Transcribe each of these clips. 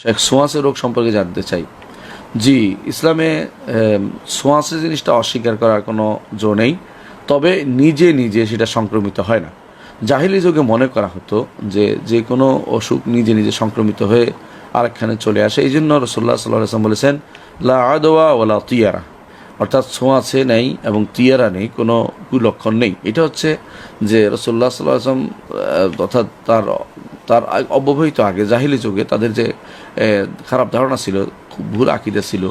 শেখ সোয়াসের রোগ সম্পর্কে জানতে চাই। জি, ইসলামে সোয়াসে জিনিসটা অস্বীকার করার কোনো জো নেই, তবে নিজে নিজে সেটা সংক্রমিত হয় না। জাহিলি যুগে মনে করা হতো যে যে কোনো অসুখ নিজে নিজে সংক্রমিত হয়ে আরেকখানে চলে আসে। এই জন্য রসোল্লা সাল্লাহ বলেছেন, লা আদোয়া ওলা তিয়ারা। অর্থাৎ ছোঁয়াছে নেই এবং তিয়ারা নেই, কোনো কুলক্ষণ নেই। এটা হচ্ছে যে রসোল্লা সাল্লাহ আসলাম অর্থাৎ তার তার অব্যবহিত আগে জাহিলি যুগে তাদের যে খারাপ ধারণা ছিল, খুব ভুল আকিদা ছিল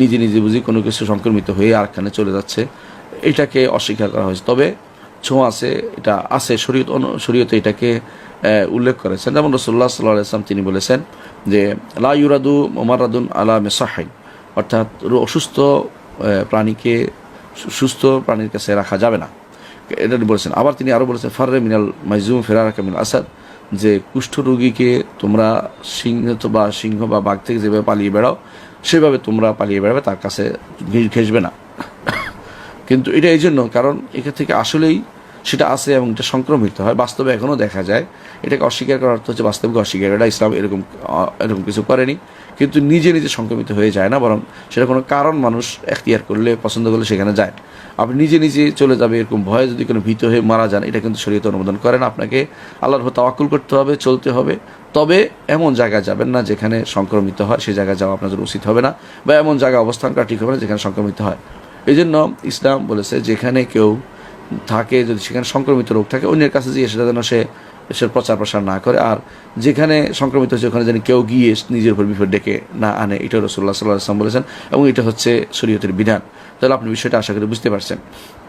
নিজে নিজে বুঝি কোনো কিছু সংক্রমিত হয়ে আরখানে চলে যাচ্ছে, এটাকে অস্বীকার করা হয়েছে। তবে ছোঁয়া আছে এটা আছে, শরীয়ত শরীয়তে এটাকে উল্লেখ করেছেন। যেমন রসোল্লা সাল্লাহ আসলাম তিনি বলেছেন যে, লা ইউরাদু মোমারাদুন আলা মেসাহাই অর্থাৎ অসুস্থ প্রাণীকে সুস্থ প্রাণীর কাছে রাখা যাবে না। এটা বলেছেন। আবার তিনি আরও বলেছেন, ফার্রে মিনাল মাইজুম ফেরার কামিল আসাদ, যে কুষ্ঠ রোগীকে তোমরা সিংহ বা সিংহ বা বাঘ থেকে যেভাবে পালিয়ে বেড়াও, সেভাবে তোমরা পালিয়ে বেড়াবে, তার কাছে ঘেসবে না। কিন্তু এটা এই জন্য, কারণ এখান থেকে আসলেই সেটা আছে এবং এটা সংক্রমিত হয়। বাস্তবে এখনও দেখা যায়, এটাকে অস্বীকার করার অর্থ হচ্ছে বাস্তবকে অস্বীকার এটা ইসলাম এরকম এরকম কিছু করেনি। কিন্তু নিজে নিজে সংক্রমিত হয়ে যায় না, বরং সেটা কোনো কারণ মানুষ এখতিয়ার করলে, পছন্দ করলে সেখানে যায়। আপনি নিজে নিজে চলে যাবে এরকম ভয়ে যদি কোনো ভীত হয়ে মারা যান, এটা কিন্তু শরীয়ত অনুমোদন করে না আপনাকে। আল্লাহর তাওয়াক্কুল করতে হবে, চলতে হবে। তবে এমন জায়গায় যাবেন না যেখানে সংক্রমিত হয় সেই জায়গায় যাওয়া জন্য উচিত হবে না, বা এমন জায়গায় অবস্থান করা ঠিক হবে না যেখানে সংক্রমিত হয়। এই জন্য ইসলাম বলেছে, যেখানে কেউ থাকে, যদি সেখানে সংক্রমিত রোগ থাকে, অন্যের কাছে গিয়ে সেটা যেন সে সে প্রচার প্রসার না করে। আর যেখানে সংক্রমিত হচ্ছে ওখানে যেন কেউ গিয়ে নিজের উপর বিপদ ডেকে না আনে এটা রসুল্লাহ সাল্লাহ আসলাম বলেছেন এবং এটা হচ্ছে শরীয়তের বিধান। তাহলে আপনি বিষয়টা আশা করি বুঝতে পারছেন।